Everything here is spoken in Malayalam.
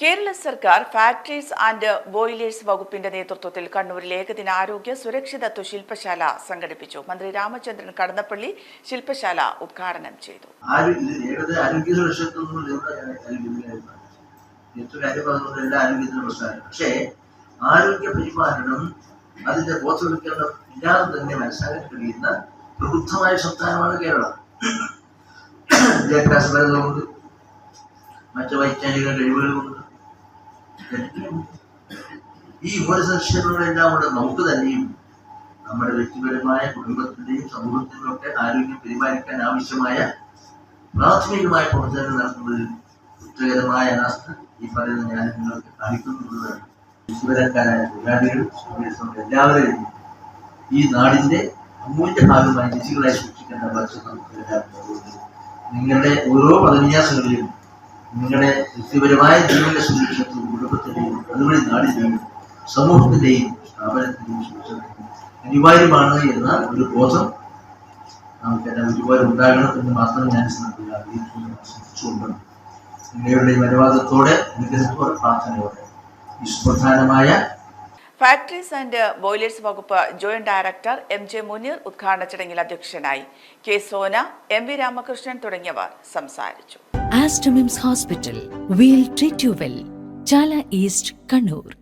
കേരള സർക്കാർ ഫാക്ടറീസ് ആൻഡ് ബോയിലേഴ്സ് വകുപ്പിന്റെ നേതൃത്വത്തിൽ കണ്ണൂരിൽ ഏകദിന ആരോഗ്യ സുരക്ഷിതത്വ ശില്പശാല സംഘടിപ്പിച്ചു. മന്ത്രി രാമചന്ദ്രൻ കടന്നപ്പള്ളി ശില്പശാല ഉദ്ഘാടനം ചെയ്തു. പക്ഷേ ആരോഗ്യ പരിപാലനം അതിന്റെ ബോധവൽക്കരണം ഇല്ലാതെ തന്നെ മനസ്സിലാക്കാൻ കഴിയുന്ന പ്രബുദ്ധമായ സംസ്ഥാനമാണ് കേരളം. വിദ്യാഭ്യാസപരതകൊണ്ട് മറ്റു വൈജ്ഞാനിക കഴിവുകളുമുണ്ട്. ഈ കൂടെ നമുക്ക് തന്നെയും നമ്മുടെ വ്യക്തിപരമായ കുടുംബത്തിന്റെയും സമൂഹത്തിന്റെയും ഒക്കെ ആരോഗ്യം പരിപാലിക്കാൻ ആവശ്യമായ പ്രാഥമികമായ പ്രവർത്തനങ്ങൾ നടത്തുന്നതിൽ കുറ്റകരമായ അനാസ്ഥ ഈ പറയുന്ന ഞാൻ നിങ്ങൾക്ക് കാണിക്കുന്നുള്ളതാണ് വിശ്വരക്കാരായ തൊഴിലാളികളും എല്ലാവരെയും ഈ നാടിന്റെ അമൂല്യ ഭാഗമായി നിധികളായി സൂക്ഷിക്കേണ്ട ഭക്ഷണം നമുക്ക് നിങ്ങളുടെ ഓരോ പദവിന്യാസങ്ങളിലും നിങ്ങളുടെ വ്യക്തിപരമായ സുരക്ഷത്തും കുടുംബത്തിന്റെയും അതുവഴി നാടിന്റെയും സമൂഹത്തിന്റെയും സ്ഥാപനത്തിന്റെയും സുരക്ഷ അനിവാര്യമാണ് എന്ന ഒരു ബോധം നമുക്കെല്ലാം ഒരുപോലെ ഉണ്ടാകണം എന്ന് മാത്രം ഞാൻ ശ്രദ്ധിച്ചുകൊണ്ട് നിങ്ങളുടെ അനുവാദത്തോടെ അനുഗ്രഹത്തോടെ പ്രാർത്ഥനയോടെ ഈ സുപ്രധാനമായ ഫാക്ടറീസ് ആൻഡ് ബോയിലേഴ്സ് വകുപ്പ് joint director M J Muneer ഉദ്ഘാടന ചടങ്ങിൽ അധ്യക്ഷനായി K Sona M V Ramakrishnan തുടങ്ങിയവർ സംസാരിച്ചു. Aster MIMS hospital we'll treat you well. Chala East, Kannur.